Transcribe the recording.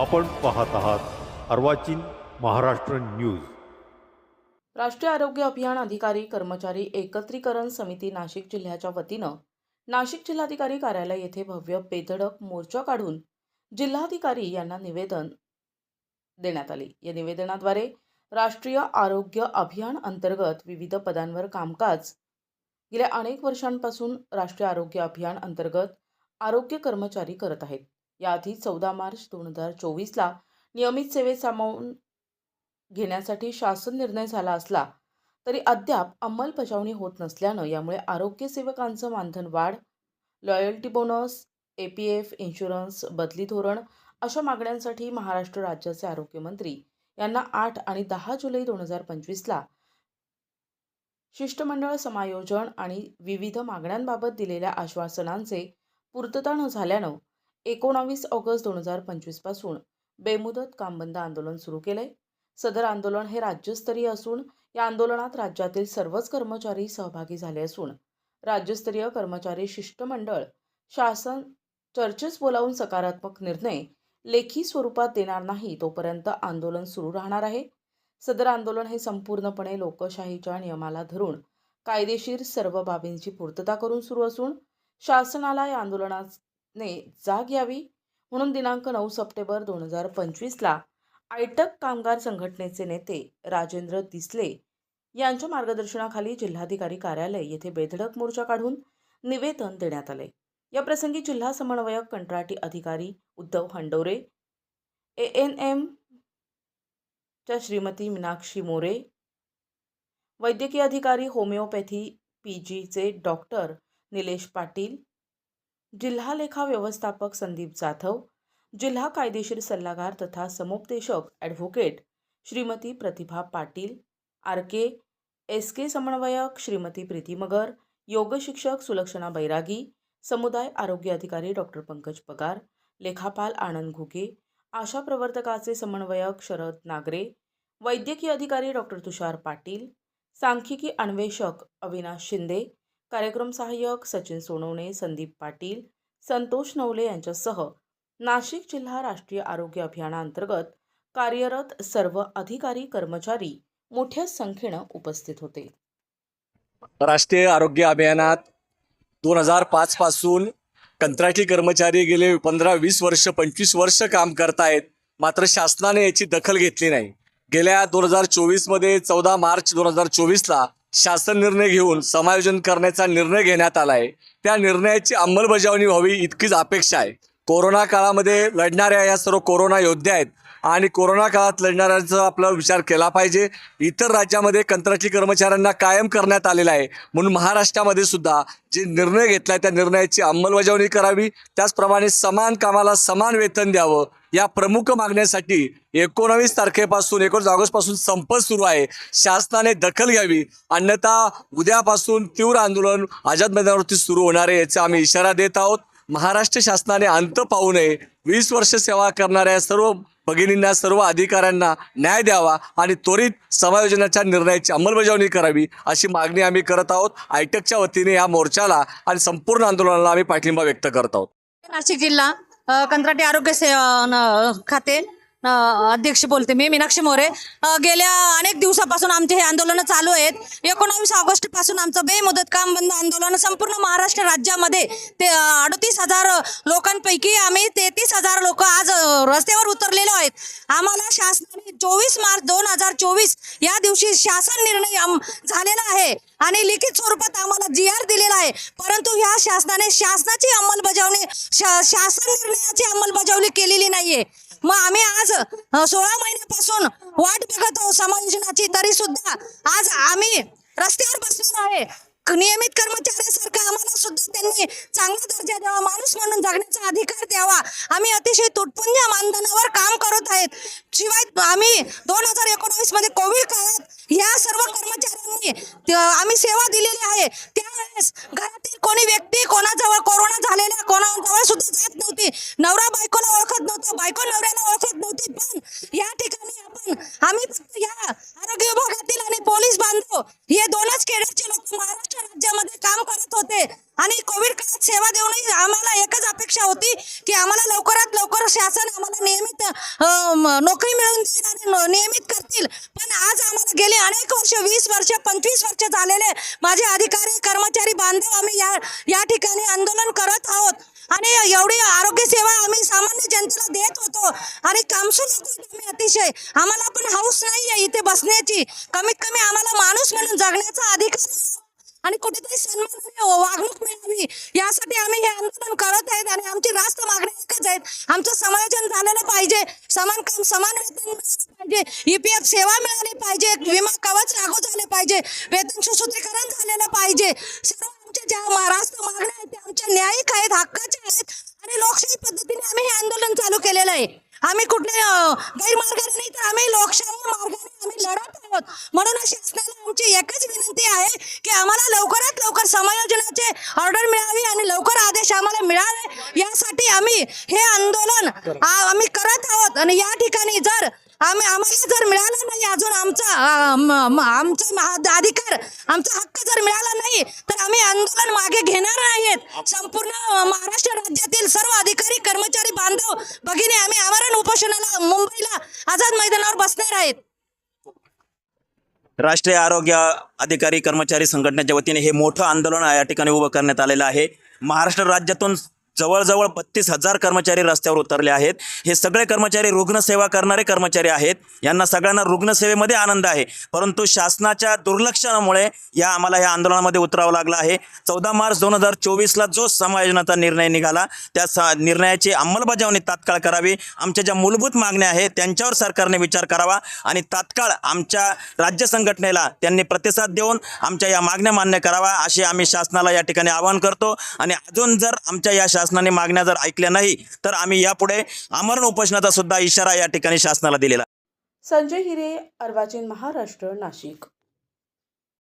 आपण पाहत आहात अर्वाचीन महाराष्ट्र न्यूज. राष्ट्रीय आरोग्य अभियान अधिकारी कर्मचारी एकत्रीकरण समिती नाशिक जिल्ह्याच्या वतीनं नाशिक जिल्हाधिकारी कार्यालय येथे भव्य बेधडक मोर्चा काढून जिल्हाधिकारी यांना निवेदन देण्यात आले. या निवेदनाद्वारे राष्ट्रीय आरोग्य अभियान अंतर्गत विविध पदांवर कामकाज गेल्या अनेक वर्षांपासून राष्ट्रीय आरोग्य अभियान अंतर्गत आरोग्य कर्मचारी करत आहेत. याआधी चौदा मार्च दोन हजार चोवीसला नियमित सेवेत सामावून घेण्यासाठी शासन निर्णय झाला असला तरी अद्याप अंमलबजावणी होत नसल्यानं यामुळे आरोग्य सेवकांचं मानधन वाढ loyalty bonus A P F insurance बदली धोरण अशा मागण्यांसाठी महाराष्ट्र राज्याचे आरोग्यमंत्री यांना आठ आणि दहा जुलै दोन हजार पंचवीसला शिष्टमंडळ समायोजन आणि विविध मागण्यांबाबत दिलेल्या आश्वासनांचे पूर्तता न झाल्यानं एकोणावीस ऑगस्ट दोन हजार पंचवीसपासून बेमुदत कामबंद आंदोलन सुरू केलंय. सदर आंदोलन हे राज्यस्तरीय असून या आंदोलनात राज्यातील सर्वच कर्मचारी सहभागी झाले असून राज्यस्तरीय कर्मचारी शिष्टमंडळ शासन चर्चेस बोलावून सकारात्मक निर्णय लेखी स्वरूपात देणार नाही तोपर्यंत आंदोलन सुरू राहणार आहे. सदर आंदोलन हे संपूर्णपणे लोकशाहीच्या नियमाला धरून कायदेशीर सर्व बाबींची पूर्तता करून सुरू असून शासनाला या ने जाग यावी. म्हणून दिनांक नऊ सप्टेंबर दोन हजार पंचवीसला आयटक कामगार संघटनेचे नेते राजेंद्र दिसले यांच्या मार्गदर्शनाखाली जिल्हाधिकारी कार्यालय येथे बेधडक मोर्चा काढून निवेदन देण्यात आले. या प्रसंगी जिल्हा समन्वयक कंत्राटी अधिकारी Uddhav Handore A N M च्या श्रीमती मीनाक्षी मोरे वैद्यकीय अधिकारी होमिओपॅथी पी जीचे डॉक्टर निलेश पाटील जिल्हा लेखा व्यवस्थापक संदीप जाधव जिल्हा कायदेशीर सल्लागार तथा समुपदेशक advocate Shrimati Pratibha Patil R K S K समन्वयक श्रीमती प्रीती मगर योग शिक्षक सुलक्षणा बैरागी समुदाय आरोग्य अधिकारी डॉक्टर पंकज पगार लेखापाल आनंद घुगे आशा प्रवर्तकाचे समन्वयक शरद नागरे वैद्यकीय अधिकारी डॉक्टर तुषार पाटील सांख्यिकी अन्वेषक अविनाश शिंदे कार्यक्रम सहाय्यक सचिन सोनवणे संदीप पाटील संतोष नवले यांच्यासह नाशिक जिल्हा राष्ट्रीय आरोग्य अभियानाअंतर्गत कार्यरत सर्व अधिकारी कर्मचारी मोठ्या संख्येनं उपस्थित होते. राष्ट्रीय आरोग्य अभियानात दोन हजार पाच पासून कंत्राटी कर्मचारी गेले पंधरा वीस वर्ष पंचवीस वर्ष काम करतायत. मात्र शासनाने याची दखल घेतली नाही. गेल्या दोन हजार चोवीसमध्ये चौदा मार्च दोन हजार चोवीसला शासन निर्णय घेऊन समायोजन करण्याचा निर्णय घेण्यात आला आहे त्या निर्णयाची अंमलबजावणी व्हावी इतकीच अपेक्षा आहे. कोरोना काळामध्ये लढणाऱ्या या सर्व कोरोना योद्धे आहेत आणि कोरोना काळात लढणाऱ्यांचा आपला विचार केला पाहिजे. इतर राज्यामध्ये कंत्राटी कर्मचाऱ्यांना कायम करण्यात आलेला आहे. म्हणून महाराष्ट्रामध्ये सुद्धा जे निर्णय घेतला आहे त्या निर्णयाची अंमलबजावणी करावी. त्याचप्रमाणे समान कामाला समान वेतन द्यावं. या प्रमुख मागण्यासाठी एकोणावीस तारखेपासून एकोणीस ऑगस्टपासून संप सुरू आहे. शासनाने दखल घ्यावी. अन्यथा उद्यापासून तीव्र आंदोलन आझाद मैदानावरती सुरू होणार आहे याचा आम्ही इशारा देत आहोत. महाराष्ट्र शासनाने अंत पाहू नये. वीस वर्ष सेवा करणाऱ्या सर्व भगिनींना सर्व अधिकाऱ्यांना न्याय द्यावा आणि त्वरित समायोजनाच्या निर्णयाची अंमलबजावणी करावी अशी मागणी आम्ही करत आहोत. आयटकच्या वतीने या मोर्चाला आणि संपूर्ण आंदोलनाला आम्ही पाठिंबा व्यक्त करत आहोत. नाशिक जिल्हा कंत्राटी आरोग्य से खाते अध्यक्ष बोलते मी मीनाक्षी मोरे. गेल्या अनेक दिवसापासून आमचे हे आंदोलन चालू आहेत. एकोणावीस ऑगस्टपासून आमचं बेमुदत काम बंद आंदोलन संपूर्ण महाराष्ट्र राज्यामध्ये ते अडतीस हजार लोकांपैकी आम्ही तेहतीस हजार लोक आज रस्त्यावर उतरलेलो आहेत. आम्हाला शासनाने चोवीस मार्च दोन हजार चोवीस या दिवशी शासन निर्णय आम- झालेला आहे आणि लिखित स्वरूपात आम्हाला जी आर दिलेला आहे. परंतु ह्या शासनाने शासनाची अंमलबजावणी शा- शासन निर्णयाची अंमलबजावणी केलेली नाहीये. मग आम्ही आज सोळा महिन्यापासून वाट बघत आहोत समायोजनाची. तरी सुद्धा आज आम्ही रस्त्यावर बसलेलो आहे. नियमित कर्मचाऱ्यासारखं आम्हाला सुद्धा त्यांनी चांगला दर्जा द्यावा माणूस म्हणून जगण्याचा अधिकार द्यावा. आम्ही अतिशय तुटपुंज्या मानधनावर काम करत आहेत. शिवाय आम्ही दोन हजार एकोणावीसमध्ये कोविड काळात या सर्व कर्मचाऱ्यांनी आम्ही सेवा दिलेली आहे. त्यावेळेस घरात कोणी व्यक्ती कोणाजवळ कोरोना झालेल्या कोणाजवळ सुद्धा जात नव्हती. नवरा बायकोला ओळखत नव्हतं बायको नवऱ्याला ओळखत नव्हती. पण या ठिकाणी आपण आम्ही फक्त या आरोग्य विभागातील आणि पोलीस बांधव हे दोनच केडरचे लोक महाराष्ट्र राज्यामध्ये काम करत होते. आणि कोविड काळात सेवा देऊनही आम्हाला एकच अपेक्षा होती की आम्हाला लवकरात लवकर शासन आम्हाला नियमित आज गेले अनेक वर्ष वीस वर्ष पंचवीस वर्ष झालेले माझे अधिकारी कर्मचारी बांधव आम्ही या या ठिकाणी आंदोलन करत आहोत. आणि एवढी आरोग्य सेवा आम्ही सामान्य जनतेला देत होतो. आणि कामसू आम्ही अतिशय. आम्हाला पण हाऊस नाही आहे इथे बसण्याची. कमीत कमी आम्हाला माणूस म्हणून जगण्याचा अधिकार आणि कुठेतरी सन्मान वागणूक मिळावी. यासाठी आम्ही हे आंदोलन करत आहेत आणि आमची रास्त मागणी एकच आहेत. आमचं समायोजन झालेलं पाहिजे. समान काम समान वेतन मिळालं पाहिजे. ईपीएफ सेवा मिळाली पाहिजे. विमा कवच लागू झाले पाहिजे. वेतन सुसूत्रीकरण झालेलं पाहिजे. सर्व आमच्या ज्या मा- रास्त मागण्या आहेत त्या आमच्या न्यायिक आहेत हक्काच्या आहेत. आणि लोकशाही पद्धतीने आम्ही हे आंदोलन चालू केलेलं आहे. आम्ही कुठले गैरमार्गाने नाही तर आम्ही लोकशाही मार्गाने आम्ही लढत आहोत. म्हणून शासनाला आमची एकच विनंती आहे की आम्हाला लवकरात लवकर समायोजनाचे ऑर्डर मिळावी आणि लवकर आदेश आम्हाला मिळावे. यासाठी आम्ही हे आंदोलन आम्ही करत आहोत. आणि या ठिकाणी जर आम्ही आम्हाला जर मिळाला नाही अजून आमचा आमचा अधिकार आमचा हक्क जर मिळाला नाही तर आम्ही आंदोलन मागे घेणार नाहीत. संपूर्ण महाराष्ट्र राज्यातील सर्व बांधव भगिनी आम्ही आमरण उपोषणाला मुंबईला आझाद मैदानावर बसणार आहेत. राष्ट्रीय आरोग्य अधिकारी कर्मचारी संघटनेच्या वतीने हे मोठं आंदोलन या ठिकाणी उभं करण्यात आलेलं आहे. महाराष्ट्र राज्यातून जवळजवळ बत्तीस हजार कर्मचारी रस्त्यावर उतरले आहेत. हे सगळे कर्मचारी रुग्णसेवा करणारे कर्मचारी आहेत. यांना सगळ्यांना रुग्णसेवेमध्ये आनंद आहे. परंतु शासनाच्या दुर्लक्षणामुळे या आम्हाला या आंदोलनामध्ये उतरावं लागलं आहे. चौदा मार्च दोन हजार चोवीसला जो समायोजनाचा निर्णय निघाला त्या सा निर्णयाची अंमलबजावणी तात्काळ करावी. आमच्या ज्या मूलभूत मागण्या आहेत त्यांच्यावर सरकारने विचार करावा आणि तात्काळ आमच्या राज्य संघटनेला त्यांनी प्रतिसाद देऊन आमच्या या मागण्या मान्य करावा असे आम्ही शासनाला या ठिकाणी आवाहन करतो. आणि अजून जर आमच्या या शासनाने मागण्या जर ऐकल्या नाही तर आम्ही यापुढे आमरण उपोषणाचा सुद्धा इशारा या ठिकाणी शासनाला दिलेला संजय हिरे अर्वाचीन महाराष्ट्र नाशिक.